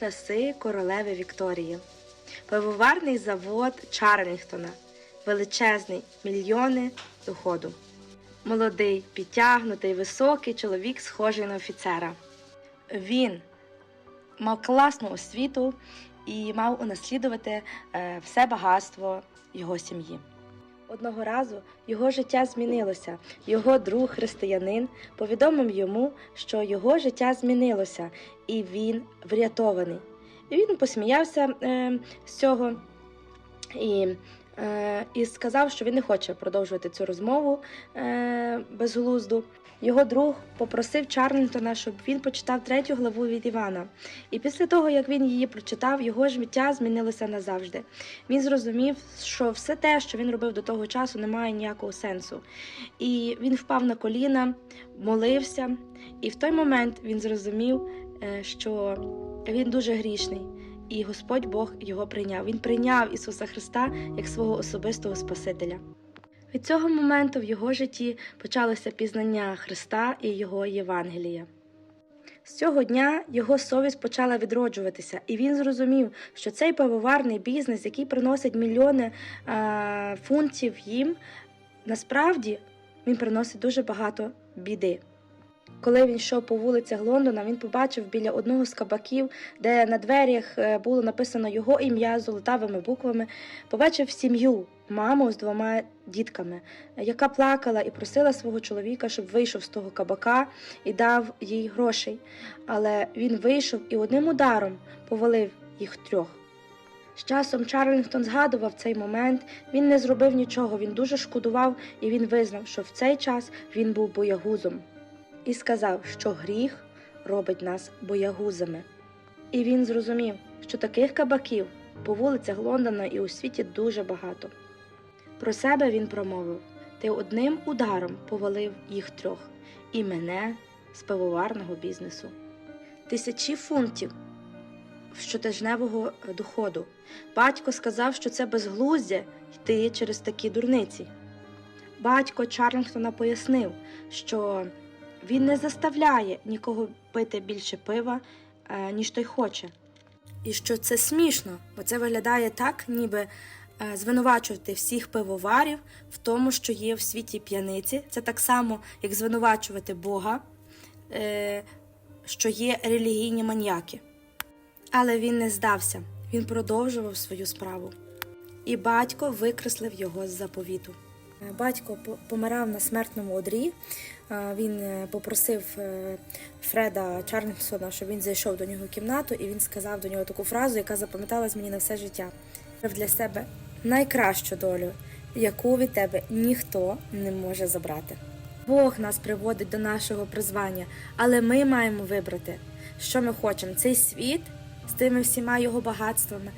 Часи королеви Вікторії. Пивоварний завод Чарльстона. Величезний, мільйони доходу. Молодий, підтягнутий, високий чоловік, схожий на офіцера. Він мав класну освіту і мав унаслідувати е, все багатство його сім'ї. Одного разу його життя змінилося. Його друг християнин повідомив йому, що його життя змінилося, і він врятований. І він посміявся е, з цього і, і сказав, що він не хоче продовжувати цю розмову е, безглузду. Його друг попросив Чарльтона, щоб він почитав третю главу від Івана. І після того, як він її прочитав, його життя змінилося назавжди. Він зрозумів, що все те, що він робив до того часу, не має ніякого сенсу. І він впав на коліна, молився, і в той момент він зрозумів, е, що він дуже грішний, і Господь Бог його прийняв. Він прийняв Ісуса Христа як свого особистого Спасителя. Від цього моменту в його житті почалося пізнання Христа і Його Євангелія. З цього дня його совість почала відроджуватися, і він зрозумів, що цей пивоварний бізнес, який приносить мільйони е, фунтів їм, насправді він приносить дуже багато біди. Коли він йшов по вулицях Лондона, він побачив біля одного з кабаків, де на дверях е, було написано його ім'я золотавими буквами, побачив сім'ю, маму з двома дітками, яка плакала і просила свого чоловіка, щоб вийшов з того кабака і дав їй грошей. Але він вийшов і одним ударом повалив їх трьох. З часом Чарльстон згадував цей момент, він не зробив нічого, він дуже шкодував і він визнав, що в цей час він був боягузом і сказав, що гріх робить нас боягузами. І він зрозумів, що таких кабаків по вулицях Лондона і у світі дуже багато. Про себе він промовив: Ти одним ударом повалив їх трьох, і мене з пивоварного бізнесу. Тисячі фунтів щотижневого доходу. Батько сказав, що це безглуздя йти через такі дурниці. Батько Чарльстона пояснив, що він не заставляє нікого пити більше пива, е, ніж той хоче. І що це смішно, бо це виглядає так, ніби е, звинувачувати всіх пивоварів в тому, що є в світі п'яниці. Це так само, як звинувачувати Бога, е, що є релігійні маньяки. Але він не здався, він продовжував свою справу. І батько викреслив його з заповіту. Е, Батько помирав на смертному одрі. Е, Він е, попросив Фреда Чарльстона, щоб він зайшов до нього в кімнату, і він сказав до нього таку фразу, яка запам'яталась мені на все життя. Для себе найкращу долю, яку від тебе ніхто не може забрати. Бог нас приводить до нашого призвання, але ми маємо вибрати, що ми хочемо: цей світ з тими всіма його багатствами,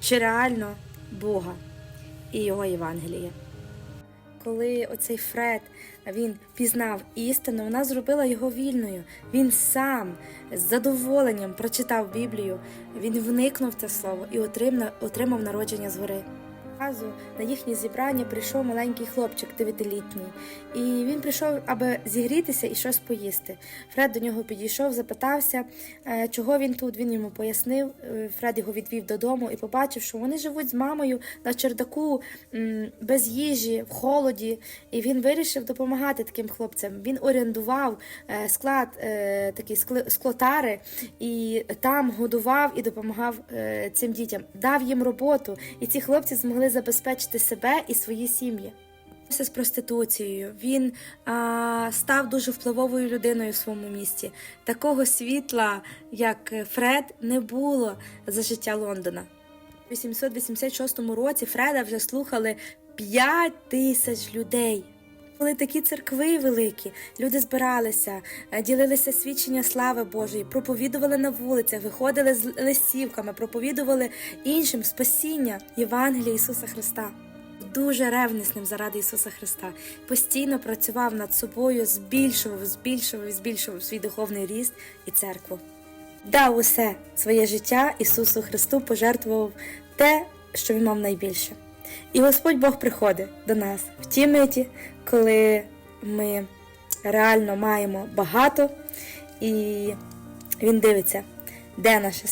чи реально Бога і його Євангеліє. Коли оцей Фред він пізнав істину, вона зробила його вільною. Він сам з задоволенням прочитав Біблію, він вникнув це слово і отримав, отримав народження згори. Разу на їхнє зібрання прийшов маленький хлопчик дев'ятилітній, і він прийшов, аби зігрітися і щось поїсти. Фред до нього підійшов, запитався, е, чого він тут. Він йому пояснив. Е, Фред його відвів додому і побачив, що вони живуть з мамою на чердаку без їжі, в холоді. І він вирішив допомагати таким хлопцям. Він орендував е, склад, такі склотари, і там годував і допомагав цим дітям, дав їм роботу, і ці хлопці змогли забезпечити себе і свої сім'ї. Все з проституцією. Він а, став дуже впливовою людиною в своєму місті. Такого світла, як Фред, не було за життя Лондона. У 886 році Фреда вже слухали 5 тисяч людей. Були такі церкви великі, люди збиралися, е, ділилися свідчення слави Божої, проповідували на вулицях, виходили з листівками, проповідували іншим спасіння Євангелія Ісуса Христа. Дуже ревнісним заради Ісуса Христа. Постійно працював над собою, збільшував, збільшував, збільшував свій духовний ріст і церкву. Дав усе своє життя Ісусу Христу, пожертвував те, що він мав найбільше. І Господь Бог приходить до нас в ті миті, коли ми реально маємо багато, і Він дивиться, де наше